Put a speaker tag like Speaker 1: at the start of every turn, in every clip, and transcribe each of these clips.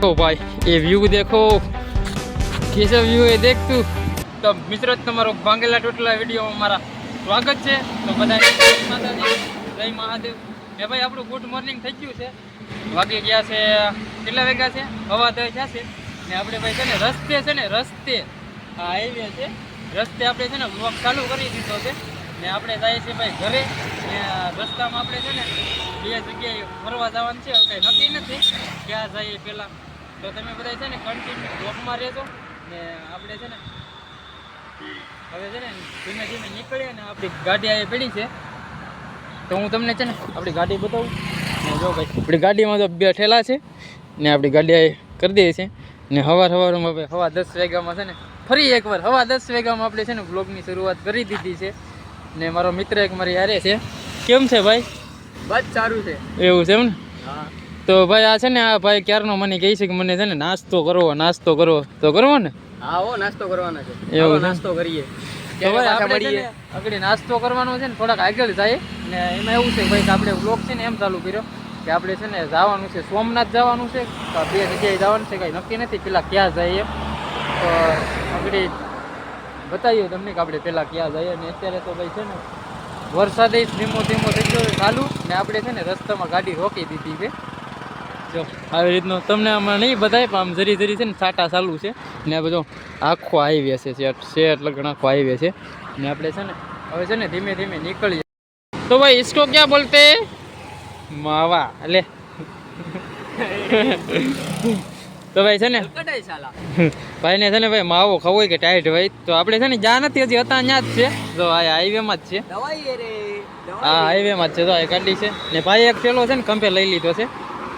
Speaker 1: તો ભાઈ, એ વ્યૂ દેખો. કેસા વ્યૂ એ દેખતું. તો મિત્રો, તમારો ભાંગેલા ટોટલા વિડીયોમાં મારા સ્વાગત છે. તો બધા જય મહાદેવ. એ ભાઈ, આપણું ગુડ મોર્નિંગ થઈ ગયું છે. વાગી ગયા છે, કેટલા વાગ્યા છે? હવા થઈ છે ને આપણે ભાઈ છે ને, રસ્તે છે ને, રસ્તે. આ હાઈવે છે. રસ્તે આપણે છે ને બ્લોક ચાલુ કરી દીધો છે. ને આપણે જઈએ છીએ ભાઈ ઘરે. ને રસ્તામાં આપણે છે ને બે જગ્યાએ ફરવા જવાનું છે. હવે કંઈ નક્કી નથી ક્યાં જઈએ પહેલાં. તો તમે બધા છે ને કન્ટિન્યુ બ્લોકમાં રહેજો. ને આપણે છે ને હવે છે ને ધીમે ધીમે નીકળીએ ને આપણી ગાડી આવી પડી છે. તો હું તમને છે ને આપણી ગાડી બતાવું. ને જો ભાઈ, આપણી ગાડીમાં તો બે ઠેલા છે. ને આપણી ગાડી આવી કરી દઈએ છીએ. ને સવાર સવારમાં સવા દસ વાગ્યામાં છે ને ફરી એકવાર હવા દસ વાગ્યામાં આપણે છે ને બ્લોગની શરૂઆત કરી દીધી છે. ને મારો મિત્ર એક મારી યારે છે. કેમ છે ભાઈ?
Speaker 2: બસ સારું છે.
Speaker 1: એવું છે એમ ને?
Speaker 2: હા.
Speaker 1: તો ભાઈ આ છે ને આ ભાઈ ક્યારનો મને કહે છે કે મને છે ને નાસ્તો કરવો નાસ્તો કરવો. તો કરવો ને?
Speaker 2: હા ઓ નાસ્તો કરવાનો છે.
Speaker 1: એવું
Speaker 2: નાસ્તો કરીએ.
Speaker 1: તો ભાઈ આપણે આગળ નાસ્તો કરવાનો છે ને થોડાક આગળ જાય. ને એમાં એવું છે ભાઈ કે આપણે બ્લોક છે ને એમ ચાલુ કર્યો કે આપણે છે ને જવાનું છે સોમનાથ જવાનું છે. બે જગ્યાએ જવાનું છે કંઈ નક્કી નથી પેલા ક્યાં જઈએ. તો આગળ બતાવીએ તમને કે આપણે પહેલાં ક્યાં જઈએ ને અત્યારે તો ભાઈ છે ને વરસાદ ધીમો ધીમો થઈ ગયો ચાલુ ને આપણે છે ને રસ્તામાં ગાડી રોકી દીધી છે. જો, આવી રીતનું તમને આમાં નહીં બધાય, પણ આમ જરી જરી છે ને છાટા ચાલુ છે. ને આ બધો આખો હાઈવે છે શેર લગણ આખો હાઈવે છે. ને આપણે છે ને હવે છે ને ધીમે ધીમે નીકળીએ. તો ભાઈ ઇસકો ક્યાં બોલતે? માવા. એટલે તો ભાઈ છે ને?
Speaker 2: ભાઈ
Speaker 1: ને છે ને ભાઈ માવો ખાવો કે ટાઈટ ભાઈ તો આપણે છે ને જ્યાં નથી હજી હતા ત્યાં જ છે. તો આ હાઈવેમાં જ છે. હા હાઈવે માં જ છે. તો આ ગાડી છે. ને ભાઈ એક થેલો છે ને કંપે લઈ લીધો છે.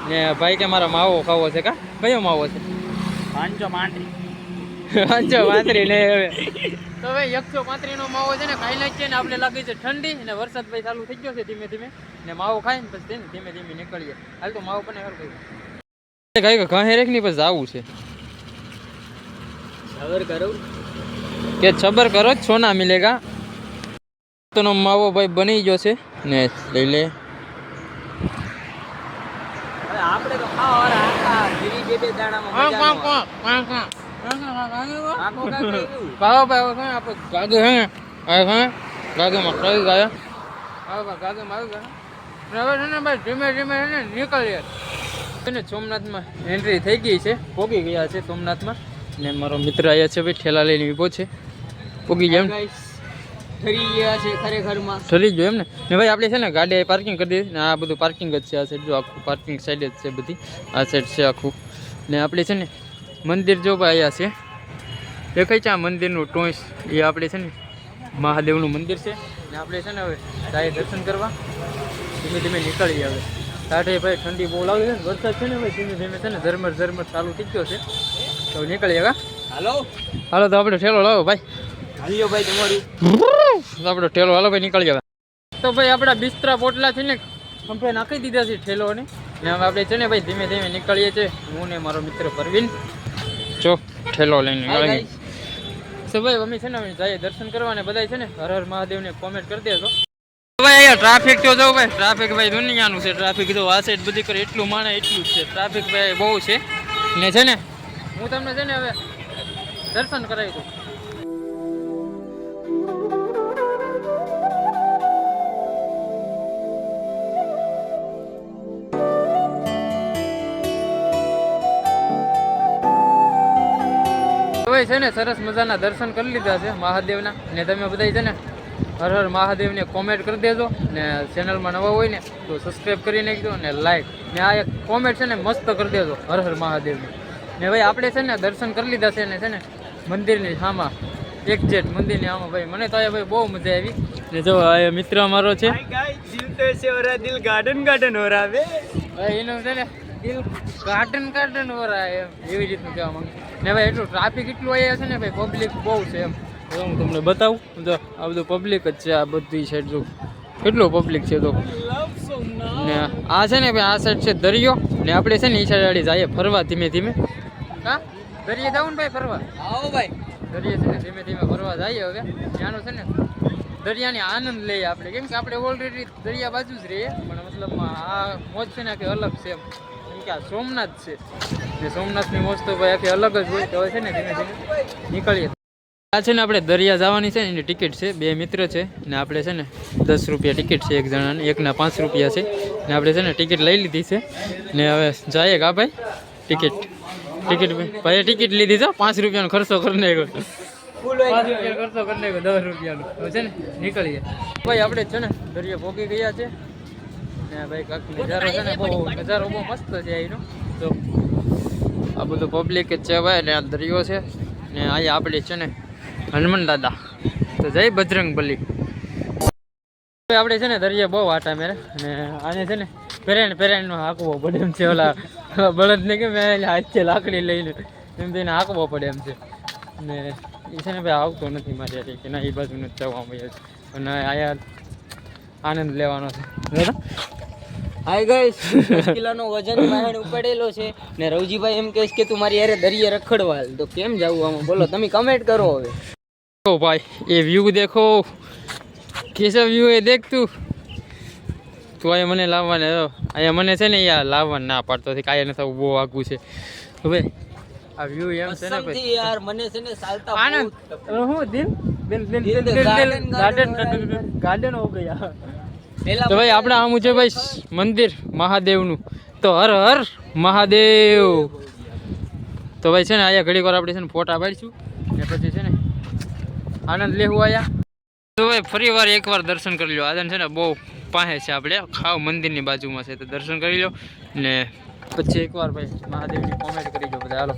Speaker 1: ને ભાઈ કે મારા માવો ખાવો છે કા? કયો માવો છે?
Speaker 2: પાંચસો માંડરી
Speaker 1: પાંચસો પાંત્રી ને હવે. તો ભાઈ એકસો પાંત્રી નો માવો છે ને ખાઈ છે ને આપણે લાગી છે ઠંડી ને વરસાદ ભાઈ ચાલુ થઈ ગયો છે ધીમે ધીમે. ને માવો ખાઈ ને પછી ધીમે ધીમે નીકળીએ. હાલ તો માવો પણ હેર કઈ કે રેખની પછી આવું છે.
Speaker 2: કરું.
Speaker 1: કે છબર કરો સોના મિલેગા. તો માવો ભાઈ બની ગયો છે. ને લઈ લે.
Speaker 2: હવે આપણે તો ખાવા વાળા બે બે મજા આવે.
Speaker 1: ગાગે હે કઈ ગયા. ગયા છે ને ભાઈ ધીમે ધીમે નીકળીએ. છે ને સોમનાથમાં એન્ટ્રી થઈ ગઈ છે. પોગી ગયા છે સોમનાથમાં. ને મારો મિત્ર આવ્યા છે ભાઈ ઠેલા લઈને ઊભો છે. પોગી ગયા
Speaker 2: ઠરી ગયા છે ખરેખરમાં.
Speaker 1: ઠરી ગયો એમ ને? ને ભાઈ આપણે છે ને ગાડી પાર્કિંગ કરી દીધી. ને આ બધું પાર્કિંગ જ છે આ સાઈડ જો આખું પાર્કિંગ સાઈડ જ છે બધી. આ સાઈડ છે આખું. ને આપણે છે ને મંદિર જો ભાઈ અહીંયા છે. દેખાય છે આ મંદિરનું ટોઈસ એ આપણે છે ને મહાદેવનું મંદિર છે. ને આપણે છે ને હવે જાય દર્શન કરવા. ધીમે ધીમે નીકળીએ હવે. સાઠે ભાઈ ઠંડી બહુ લાગે છે ને વરસાદ છે ને ભાઈ ધીમે ધીમે છે ને ઝરમર ઝરમર ચાલુ થઈ ગયો છે. તો નીકળીએ કા?
Speaker 2: હાલો.
Speaker 1: હાલો તો આપણે ઠેલો લાવો ભાઈ.
Speaker 2: હાલ્યો ભાઈ તમારું.
Speaker 1: આપણો ઠેલો હાલો ભાઈ નીકળી જવા તો ભાઈ આપણા બિસ્તરા પોટલા છે ને કંપે નાખી દીધા છે ઠેલો ને હવે આપણે છે ને ભાઈ ધીમે ધીમે નીકળીએ છીએ. હું ને મારો મિત્ર પરવીન. જો ઠેલો લઈને નીકળીએ તો ભાઈ અમે છે ને અમે જઈએ દર્શન કરવા ને બધા છે ને હર હર મહાદેવને કોમેન્ટ કરી દેજો. ભાઈ અહીંયા ટ્રાફિક તો જો ભાઈ ટ્રાફિક ભાઈ દુનિયાનું છે. ટ્રાફિક તો આ સાઈડ બધી કરે, એટલું માણે એટલું જ છે. ટ્રાફિક ભાઈ બહુ છે. ને છે ને, હું તમને છે ને હવે દર્શન કરાવી દઉં. છે ને, સરસ મજાના દર્શન કરી લીધા છે મહાદેવના. ને તમે બધા છે ને હર હર મહાદેવને કોમેન્ટ કરી દેજો ને ચેનલમાં નવા હોય ને તો સબસ્ક્રાઈબ કરી નાખજો ને લાઈક ને આ એક કોમેન્ટ છે ને મસ્ત કરી દેજો હર હર મહાદેવને. ને ભાઈ આપણે છે ને દર્શન કરી લીધા છે ને છે ને મંદિરની સામાં એક્ઝેટ મંદિરની આમાં ભાઈ. મને તો ભાઈ બહુ મજા આવી. ને જો આ મિત્ર અમારો છે.
Speaker 2: દિલ ગાર્ડન ગાર્ડન હોરાવે
Speaker 1: ભાઈ એનું છે ને દિલ ગાર્ડન ગાર્ડન એમ. એવી રીતનું કહેવા માંગે. ને ભાઈ એટલું ટ્રાફિક એટલું અહીંયા છે ને ભાઈ પબ્લિક બહુ છે એમ. તો હું તમને બતાવું. જો આ બધું પબ્લિક જ છે આ બધી સાઈડ જો. કેટલું પબ્લિક છે તો. ને આ છે ને ભાઈ આ સાઈડ છે દરિયો. ને આપણે છે ને એ સાઈડ વાળી જઈએ ફરવા ધીમે ધીમે. હા? દરિયે જાઉં ને ભાઈ ફરવા?
Speaker 2: આવો ભાઈ.
Speaker 1: દરિયે છે ને ધીમે ધીમે ફરવા જઈએ હવે. ત્યાંનું છે ને દરિયાની આનંદ લઈએ આપણે. કેમ કે આપણે ઓલરેડી દરિયા બાજુ જ રહીએ. પણ મતલબ આ મોજ છે ને કે અલગ છે એમ. કેમ કે આ સોમનાથ છે. જે સોમનાથની મોજ તો ભાઈ આખી અલગ જ હોય. તો છે ને ધીમે ધીમે નીકળીએ. આ છે ને આપણે દરિયા જવાની છે ને એની ટિકિટ છે બે મિત્ર છે ને આપણે છે ને દસ રૂપિયા ટિકિટ છે એક જણાની એકના પાંચ રૂપિયા છે ને આપણે છે ને ટિકિટ લઈ લીધી છે ને હવે જઈએ કા ભાઈ ટિકિટ ટિકિટ ભાઈ ટિકિટ લીધી છે પાંચ રૂપિયાનો ખર્ચો કરી નાખ્યો પાંચ રૂપિયા ખર્ચો કરી નાખ્યો દસ રૂપિયાનો હવે છે ને નીકળીએ ભાઈ આપણે છે ને દરિયા ભોગી ગયા છે ને ભાઈ કાંક નજારો છે ને બહુ નજારો બહુ મસ્ત છે અહીંનો તો આ બધું પબ્લિક જ છે ભાઈ ને આ દરિયો છે ને અહીંયા આપણે છે ને હનુમાન દાદા. તો જય બજરંગ બલી. આપણે છે ને દરિયા બહુ આટા મેરે અને આને છે ને પેરેણ પેરેણ નો હાંકવો પડે એમ છે. ઓલા બળદ બળદને કે મેં હાથે લાકડી લઈને એમ તેને હાંકવો પડે એમ છે. ને એ છે ને ભાઈ આવતો નથી મારી કે ના, એ બાજુ નથી જવા મળે છે. અને આયા આનંદ લેવાનો છે. બરાબર?
Speaker 2: હાય ગાઈસ કિલોનો વજન બહાર ઉપાડેલો છે. ને રવજીભાઈ એમ કહેશ કે તું મારી યારે દરિયે રખડવા તો કેમ જાવું આમાં? બોલો, તમે કમેન્ટ કરો હવે.
Speaker 1: ओ भाई ये व्यू देखो कैसा व्यू है देख તું તું અહીંયા મને લાવવાને જો અહીંયા મને છે ને યાર લાવવાને ના પાડતો હતી કાંઈ નથી બહુ આગું છે હવે આ વ્યૂ એમ છે ને ભાઈ
Speaker 2: કસમથી યાર મને છે ને ચાલતા
Speaker 1: આનંદ
Speaker 2: બહુ
Speaker 1: હું દિલ દિલ દિલ
Speaker 2: દિલ
Speaker 1: દિલ
Speaker 2: દે,
Speaker 1: દિલ
Speaker 2: garden,
Speaker 1: ગાર્ડન
Speaker 2: garden,
Speaker 1: ગાર્ડન હો ગયા
Speaker 2: પહેલા
Speaker 1: તો ભાઈ આપણે આમ છે ભાઈ મંદિર મહાદેવનું તો હર હર મહાદેવ તો ભાઈ છે ને અહીંયા ઘડીક વાર આપણે છે ને ફોટા પાડીશું ને પછી છે ને આનંદ લેવું આયા? તો ભાઈ, ફરી વાર એકવાર દર્શન કરી લો આદન છે ને, બહુ પાસે છે આપણે. ખાવ મંદિરની બાજુમાં છે, તો દર્શન કરી લો ને પછી એકવાર ભાઈ, મહાદેવની કોમેન્ટ કરી લો બધા. હાલો.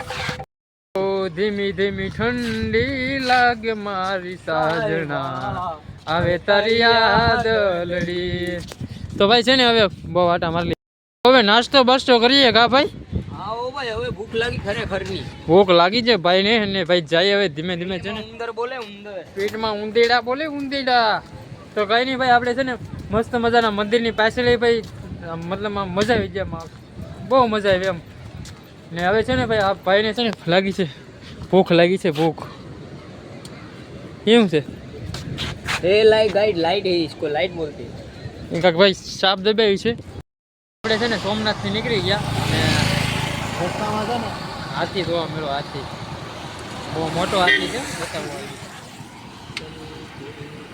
Speaker 1: ધીમી ધીમી ઠંડી લાગે મારી સાજણા આવે તારી યાદ લડી. તો ભાઈ, છે ને, હવે બહુ આટા મારી હવે નાસ્તો બાસ્તો કરીએ કા ભાઈ?
Speaker 2: ભાઈ હવે ભૂખ લાગી ખરેખરની.
Speaker 1: ભૂખ લાગી છે ભાઈ ને ને ભાઈ જાય હવે ધીમે ધીમે છે ને.
Speaker 2: ઉંદર બોલે ઉંદર.
Speaker 1: પેટમાં ઉંદેડા બોલે ઉંદેડા. તો કઈ નહીં ભાઈ આપણે છે ને મસ્ત મજાના મંદિરની પાસે લઈ ભાઈ મતલબ આમ મજા આવી ગયા બહુ મજા આવી એમ. ને હવે છે ને ભાઈ આ ભાઈને છે ને લાગી છે. ભૂખ લાગી છે ભૂખ. કેવું છે.
Speaker 2: એ લાઈટ ગાઈડ લાઈટ હે ઇસકો લાઈટ બોલતી.
Speaker 1: કાક ભાઈ સાપ દબાવી છે. આપણે છે ને સોમનાથથી નીકળી ગયા. છે ને, હાથી જોવા મળ્યો, હાથી. બહુ મોટો હાથી છે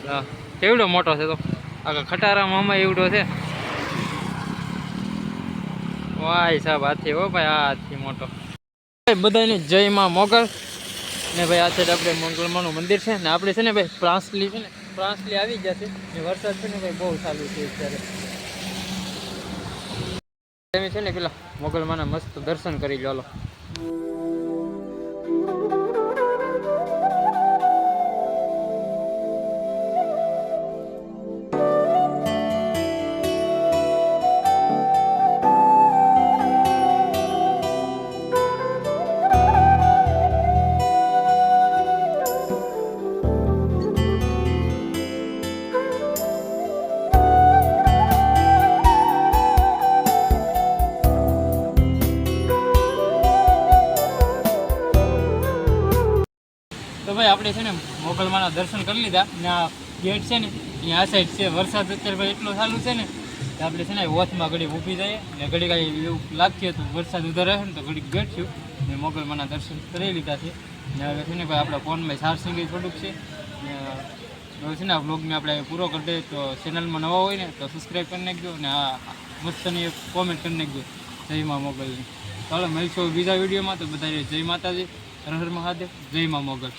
Speaker 1: હા, કેવડો મોટો છે તો? આગળ ખટારામાં મામા એવડો છે. વાય સાહેબ, હાથી હો ભાઈ, આ હાથી મોટો. ભાઈ, બધાને જય માં મોગલ. ને ભાઈ, આ છે આપણે મંગળમાનું મંદિર છે ને, આપણે છે ને, ભાઈ, પ્રાંસલી છે ને, પ્રાંસલી આવી ગયા છે. ને વરસાદ છે ને, ભાઈ, બહુ ચાલુ છે અત્યારે. છે ને પેલા મોગલમાના મસ્ત દર્શન કરી લો આપણે છે ને મોગલમાના દર્શન કરી લીધા ને આ ગેટ છે ને, અહીંયા આ સાઈડ છે. વરસાદ અત્યારે એટલો ચાલુ છે ને, કે આપણે છે ને ઓથમાં ઘડી ઊભી જઈએ ને ઘડી કાંઈ એવું લાગતું હતું, વરસાદ ઉધર રહે ને તો ઘડીક બેઠ્યું ને મોગલમાના દર્શન કરી લીધા છે. ને હવે છે ને ભાઈ આપણા ફોનમાં ચાર્જિંગ થોડુંક છે. ને, હવે છે ને આ બ્લોગને આપણે પૂરો કરી દઈએ તો ચેનલમાં નવા હોય ને તો સબસ્ક્રાઈબ કરી નાખજો ને આ મસ્તની કોમેન્ટ કરી નાખજો. જય મા મોગલની ચાલો મળીશું બીજા વિડીયોમાં તો બધા જય માતાજી. હર હર મહાદેવ. જય મા મોગલ.